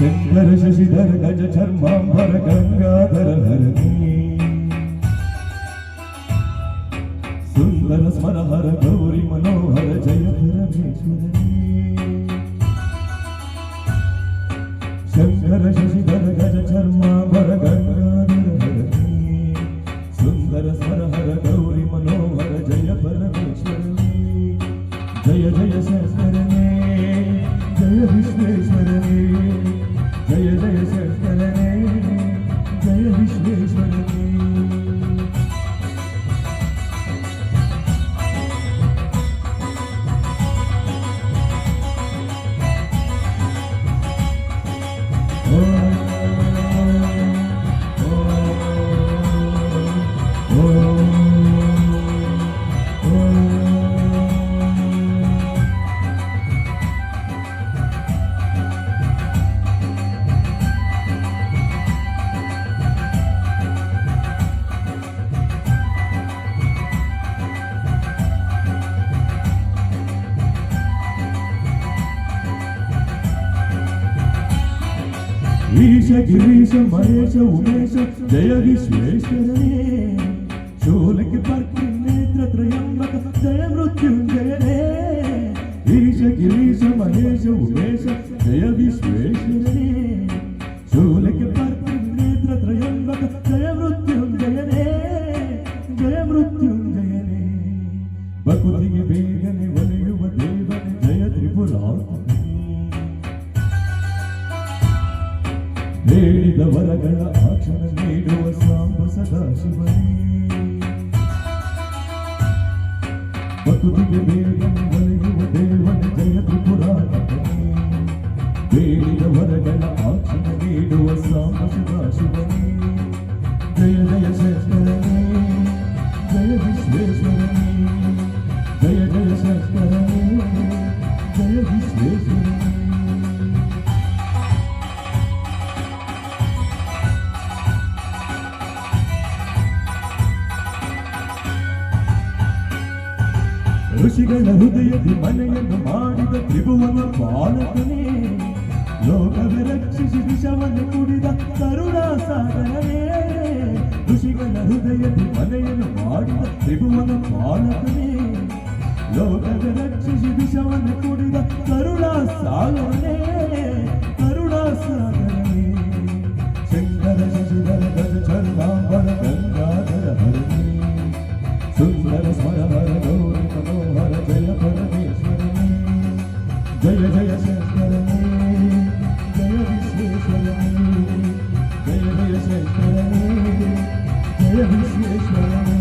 शंकर शशिधर गज चर्मांबर गंगाधर हर सुंदर स्मर हर गौरी मनोहर जय शंकर शशिधर गज चर्मांबर गंगाधर हर सुंदर स्मर हर गौरी मनोहर जय परमेश्वरणी जय जय शंकर जय विश्वेश्वरणी Yine hiç değişmedi ఈశ గిరీశ మహేశ ఉమేశ జయ విశ్వేశ్వరనే శూలకి పర్కి నేత్ర త్రయంబక జయ మృత్యుంజయనే. ఈశ గిరీశ మహేశ ఉమేశ జయ విశ్వ ಹೇಳಿದ ವರಗಳ ಆಕ್ಷಣ ನೀಡುವ ಸಾಂಬ ಸದಾಶಿವನೇ ಬಕುತಿಗೆ ಬೇಗನೆ ಋಷಿಗಳ ಹೃದಯದಿ ಮನೆಯನ್ನು ಮಾಡಿದ ತ್ರಿಭುವನ ಪಾಲಕನೇ ಲೋಕವೇ ರಕ್ಷಿಸಿ ವಿಷವನ್ನು ಕುಡಿದ ಕರುಣಾ ಸಾಗರನೇ ಋಷಿಗಳ ಹೃದಯದಿ ಮನೆಯನ್ನು ಮಾಡಿದ ತ್ರಿಭುವನ ಪಾಲಕನೇ ಲೋಕವೇ ರಕ್ಷಿಸಿ ವಿಷವನ್ನು ಕುಡಿದ ಕರುಣಾ ಸಾಗರನೇ ಕರುಣಾ ಸಾಗರನೇ ಶಂಕರ ಶಶಿಧರ ಗಜ ಚರ್ಮಾಂಬರ ಗಂಗಾಧರ ಹರಣಿ ಸುಂದರ ಸ್ವರಹರ ಗೌರಿ జయ పరమేశ్వరణి జయ జయ శంకరణి జయ విశ్వేశ్వరణి జయ జయ శంకరణి జయ విశ్వేశ్వరణి